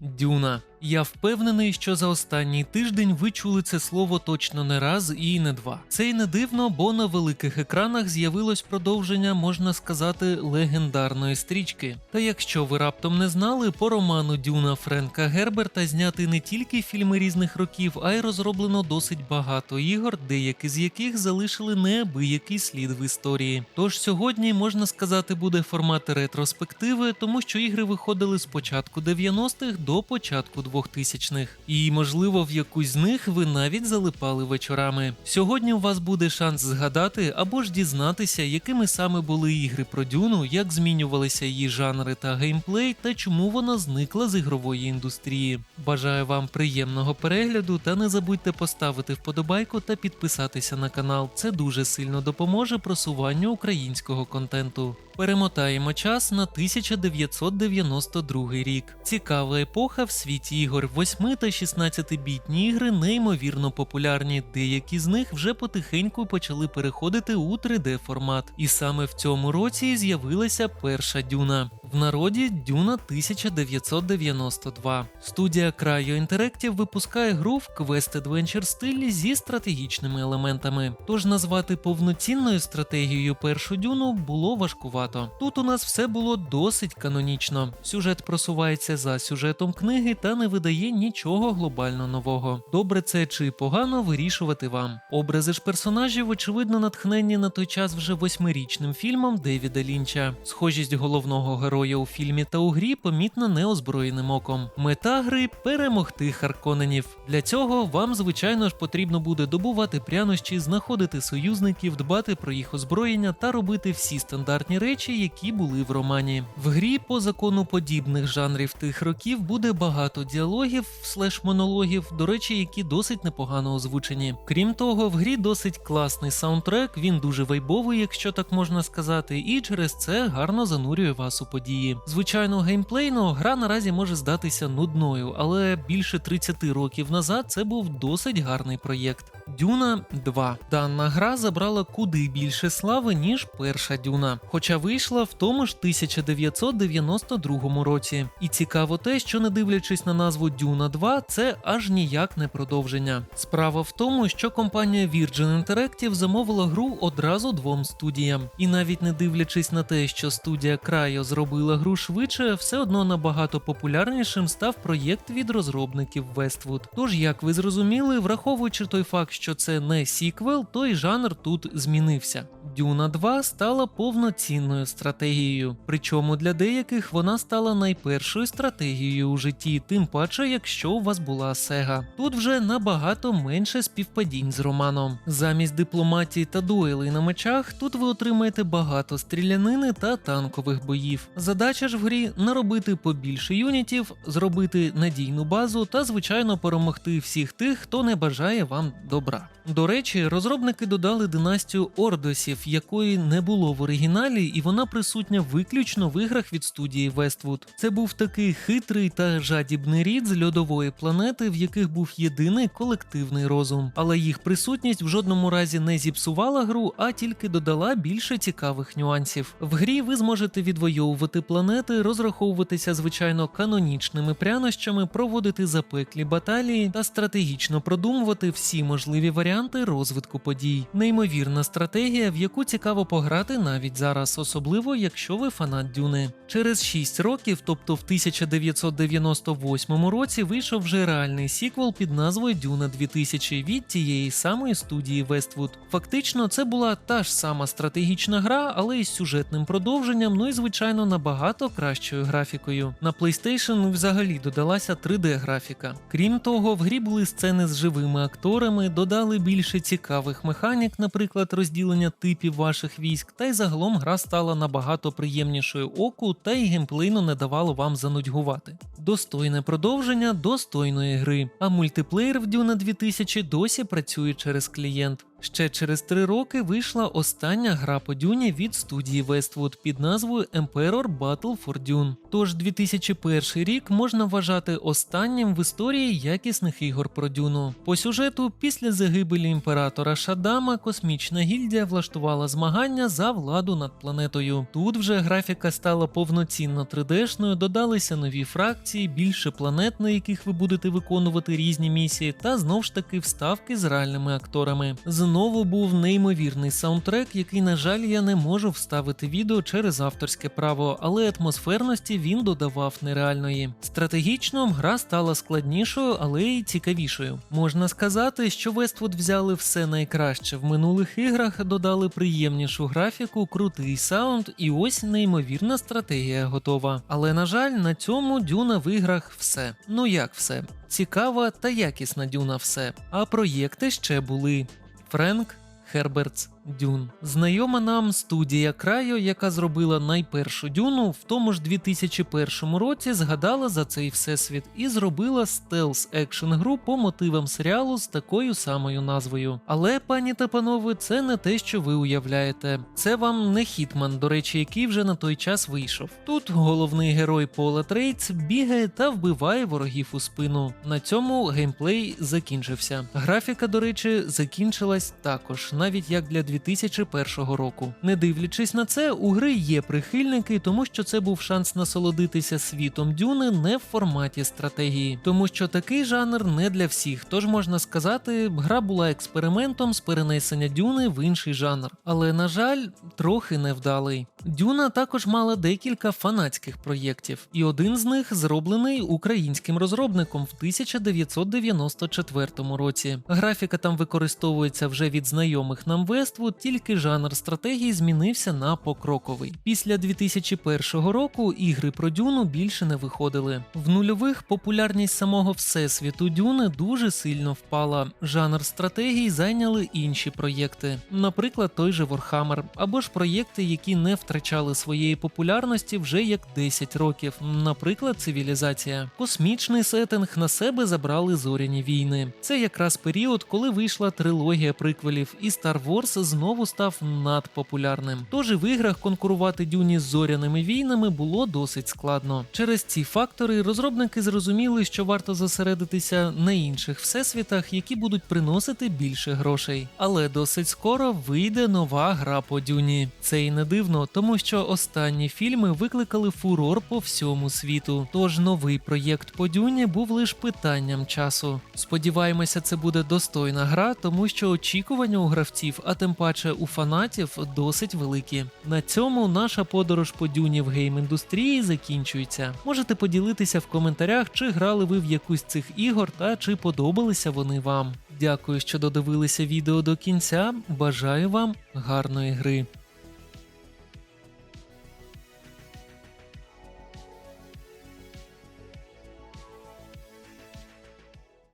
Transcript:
Дюна. Я впевнений, що за останній тиждень ви чули це слово точно не раз і не два. Це й не дивно, бо на великих екранах з'явилось продовження, можна сказати, легендарної стрічки. Та якщо ви раптом не знали, по роману Дюна Френка Герберта зняти не тільки фільми різних років, а й розроблено досить багато ігор, деякі з яких залишили неабиякий слід в історії. Тож сьогодні можна сказати буде формат ретроспективи, тому що ігри виходили з початку 90-х до початку 2000-х. І можливо в якусь з них ви навіть залипали вечорами. Сьогодні у вас буде шанс згадати або ж дізнатися, якими саме були ігри про Дюну, як змінювалися її жанри та геймплей, та чому вона зникла з ігрової індустрії. Бажаю вам приємного перегляду та не забудьте поставити вподобайку та підписатися на канал. Це дуже сильно допоможе просуванню українського контенту. Перемотаємо час на 1992 рік. Цікава епоха в світі ігор. 8 та 16-бітні ігри неймовірно популярні. Деякі з них вже потихеньку почали переходити у 3D формат. І саме в цьому році з'явилася перша дюна. В народі Дюна 1992. Студія Cryo Interactive випускає гру в Quest Adventure стилі зі стратегічними елементами. Тож назвати повноцінною стратегією першу дюну було важкувато. Тут у нас все було досить канонічно. Сюжет просувається за сюжетом книги та не видає нічого глобально нового. Добре це чи погано вирішувати вам. Образи ж персонажів, очевидно, натхненні на той час вже восьмирічним фільмом Девіда Лінча. Схожість головного героя у фільмі та у грі помітна неозброєним оком. Мета гри перемогти Харконенів. Для цього вам, звичайно ж, потрібно буде добувати прянощі, знаходити союзників, дбати про їх озброєння та робити всі стандартні речі, які були в романі. В грі по закону подібних жанрів тих років буде багато діалогів слеш монологів, до речі, які досить непогано озвучені. Крім того, в грі досить класний саундтрек, він дуже вайбовий, якщо так можна сказати, і через це гарно занурює вас у події. Звичайно, геймплейно гра наразі може здатися нудною, але більше 30 років назад це був досить гарний проєкт. Дюна 2. Дана гра забрала куди більше слави, ніж перша дюна, хоча вийшла в тому ж 1992 році. І цікаво те, що не дивлячись на назву Дюна 2, це аж ніяк не продовження. Справа в тому, що компанія Virgin Interactive замовила гру одразу двом студіям, і навіть не дивлячись на те, що студія Cryo зробила гру швидше, все одно набагато популярнішим став проєкт від розробників Westwood. Тож, як ви зрозуміли, враховуючи той факт, що це не сіквел, то й жанр тут змінився. Дюна 2 стала повноцінною стратегією, причому для деяких вона стала найпершою стратегією у житті, тим паче, якщо у вас була Сега. Тут вже набагато менше співпадінь з романом. Замість дипломатії та дуелей на мечах, тут ви отримаєте багато стрілянини та танкових боїв. Задача ж в грі наробити побільше юнітів, зробити надійну базу та, звичайно, перемогти всіх тих, хто не бажає вам добра. До речі, розробники додали династію Ордосів, якої не було в оригіналі, і вона присутня виключно в іграх від студії Westwood. Це був такий хитрий та жадібний рід з льодової планети, в яких був єдиний колективний розум. Але їх присутність в жодному разі не зіпсувала гру, а тільки додала більше цікавих нюансів. В грі ви зможете відвоювати планети, розраховуватися звичайно канонічними прянощами, проводити запеклі баталії та стратегічно продумувати всі можливі варіанти розвитку подій. Неймовірна стратегія, в яку цікаво пограти навіть зараз, особливо якщо ви фанат Дюни. Через 6 років, тобто в 1998 році, вийшов вже реальний сіквел під назвою Дюна 2000 від тієї самої студії Westwood. Фактично, це була та ж сама стратегічна гра, але із сюжетним продовженням, ну і звичайно набагато кращою графікою. На PlayStation взагалі додалася 3D-графіка. Крім того, в грі були сцени з живими акторами, додали більше цікавих механік, наприклад, розділення типів ваших військ, та й загалом гра стала набагато приємнішою оку, та й геймплейно не давало вам занудьгувати. Достойне продовження достойної гри, а мультиплеєр в Дюна 2000 досі працює через клієнт. Ще через три роки вийшла остання гра по Дюні від студії Westwood під назвою Emperor Battle for Dune. Тож 2001 рік можна вважати останнім в історії якісних ігор про Дюну. По сюжету, після загибелі імператора Шадама, космічна гільдія влаштувала змагання за владу над планетою. Тут вже графіка стала повноцінно 3D-шною, додалися нові фракції, більше планет, на яких ви будете виконувати різні місії, та знов ж таки вставки з реальними акторами. Знову був неймовірний саундтрек, який, на жаль, я не можу вставити відео через авторське право, але атмосферності він додавав нереальної. Стратегічно гра стала складнішою, але й цікавішою. Можна сказати, що Westwood взяли все найкраще в минулих іграх, додали приємнішу графіку, крутий саунд, і ось неймовірна стратегія готова. Але на жаль, на цьому дюна в іграх все. Ну як все? Цікава та якісна дюна все. А проєкти ще були. Френк Хербертс Дюн. Знайома нам студія Крайо, яка зробила найпершу дюну, в тому ж 2001 році згадала за цей всесвіт і зробила стелс екшн гру по мотивам серіалу з такою самою назвою. Але, пані та панове, це не те, що ви уявляєте. Це вам не Хітман, до речі, який вже на той час вийшов. Тут головний герой Пола Трейтс бігає та вбиває ворогів у спину. На цьому геймплей закінчився. Графіка, до речі, закінчилась також, навіть як для 2001 року. Не дивлячись на це, у гри є прихильники, тому що це був шанс насолодитися світом дюни не в форматі стратегії, тому що такий жанр не для всіх. Тож можна сказати, гра була експериментом з перенесення дюни в інший жанр. Але на жаль, трохи невдалий. Дюна також мала декілька фанатських проєктів, і один з них зроблений українським розробником в 1994 році. Графіка там використовується вже від знайомих нам Westwood, тільки жанр стратегії змінився на покроковий. Після 2001 року ігри про Дюну більше не виходили. В нульових популярність самого всесвіту Дюни дуже сильно впала. Жанр стратегії зайняли інші проєкти, наприклад, той же Warhammer, або ж проєкти, які не втрачали своєї популярності вже як 10 років, наприклад, цивілізація. Космічний сеттинг на себе забрали зоряні війни. Це якраз період, коли вийшла трилогія приквелів, і Star Wars знову став надпопулярним. Тож і в іграх конкурувати дюні з зоряними війнами було досить складно. Через ці фактори розробники зрозуміли, що варто зосередитися на інших всесвітах, які будуть приносити більше грошей. Але досить скоро вийде нова гра по дюні. Це і не дивно, тому що останні фільми викликали фурор по всьому світу. Тож новий проєкт по дюні був лише питанням часу. Сподіваємося, це буде достойна гра, тому що очікування у гравців, а тим паче у фанатів, досить великі. На цьому наша подорож по дюні в гейм-індустрії закінчується. Можете поділитися в коментарях, чи грали ви в якусь цих ігор та чи подобалися вони вам. Дякую, що додивилися відео до кінця. Бажаю вам гарної гри.